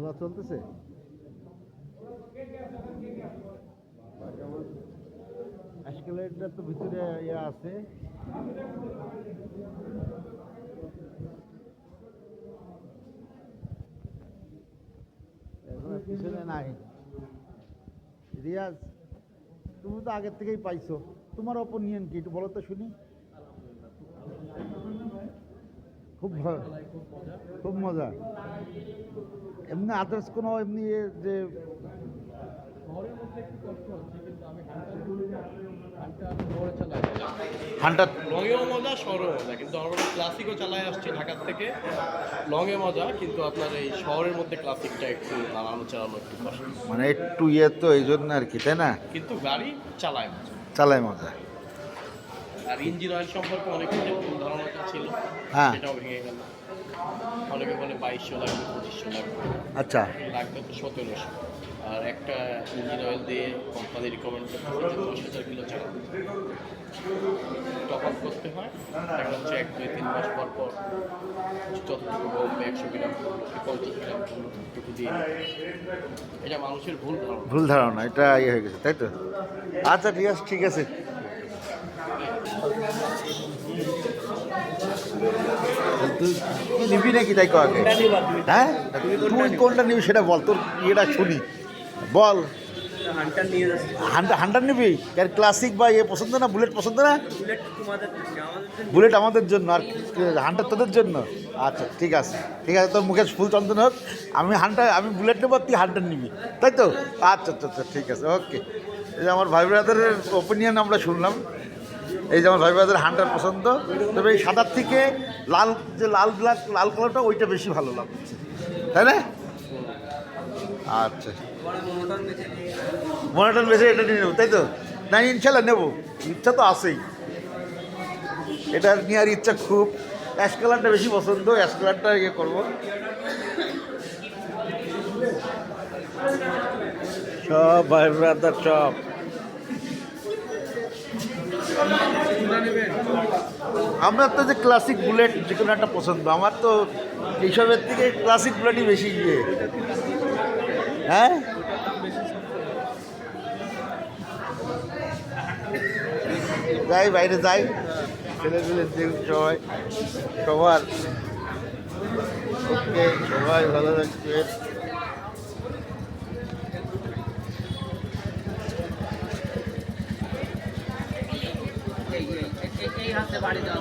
খাওয়া চলতেছে? আজকালেরটা তো ভিতরে ইয়ে আছে। পিছনে নাই। রিয়াজ, তুমি তো আগের থেকেই পাইছো। তোমার অপিনিয়ন কি? একটু বলো তো শুনি। খুব ভালো খুব মজা। এমনি আদার্স কোনো এমনি যে হান্টার লংয়েও মজা শহরেও মজা। কিন্তু আমরা ক্লাসিকও চালায় আসছি ঢাকার থেকে। লংয়ে মজা কিন্তু আপনার এই শহরের মধ্যে ক্লাসিকটা একটু নাড়ানো চালানো একটু মানে একটু ইয়ে তো এই জন্য আর কি তাই না? কিন্তু গাড়ি চালায় মজা। চালায় মজা। আর ইঞ্জিন অয়েল সম্পর্কে অনেক কিছু ভুল ধারণাটা ছিল। হ্যাঁ। সেটাও ভেঙে গেল। অনেকে বলে বাইশশো লাগবে পঁচিশশো লাগবে। আচ্ছা। লাগবে তো সতেরোশো। আর একটা ইঞ্জিন অয়েল দিয়ে কোম্পানি রিকমেন্ড করতেছে যে দশ হাজার কিলো চালাতে টপ আপ করতে হয়। দেখা যাচ্ছে এক দুই তিন মাস পর পর যতটুকু কমবে একশো গ্রাম পঞ্চাশ গ্রাম ততটুকু দিয়ে এটা মানুষের ভুল ধারণা। ভুল ধারণা এটা ইয়ে হয়ে গেছে তাই তো? আচ্ছা আছে ঠিক আছে। তুই নিবি নাকি তাই কাকে হ্যাঁ? তুই কোনটা নিবি সেটা বল তোর ইয়েটা শুনি। বল। হান্টার নিবি? আর ক্লাসিক বা ইয়ে পছন্দ না? বুলেট পছন্দ না? বুলেট আমাদের জন্য। আর হান্টার তোদের জন্য। আচ্ছা ঠিক আছে। ঠিক আছে তোর মুখে ফুল চন্দন হোক। আমি হান্টার আমি বুলেট নেব তুই হান্টার নিবি। তাই তো? আচ্ছা আচ্ছা আচ্ছা ঠিক আছে ওকে আমার ভাই ব্রাদারের ওপিনিয়ন আমরা শুনলাম। এই যেমন ভাই ব্রাদার হান্টার পছন্দ, তবে এই সাদার থেকে লাল যে লাল ব্ল্যাক লাল কালারটা ওইটা বেশি ভালো লাগছে। তাই না? আচ্ছা। বেঁচে বেশি এটা নিয়ে নেব, তাই তো? না, ইনশাল্লাহ নেব। ইচ্ছা তো আছেই। এটা নেওয়ার ইচ্ছা খুব। অ্যাশ কালারটা বেশি পছন্দ, অ্যাশ কালারটা ইয়ে করব। সব ভাই ব্রাদার সব। আমরা তো যে ক্লাসিক বুলেট যে কোনো একটা পছন্দ, আমার তো এইসবের থেকে ক্লাসিক বুলেটই বেশি ইয়ে। হ্যাঁ? যাই, বাইরে যাই। ছেলে পেলে সবাই। সবার। ওকে, সবাই ভালো থাকবে এই এই এই হাতে বাড়ি দাও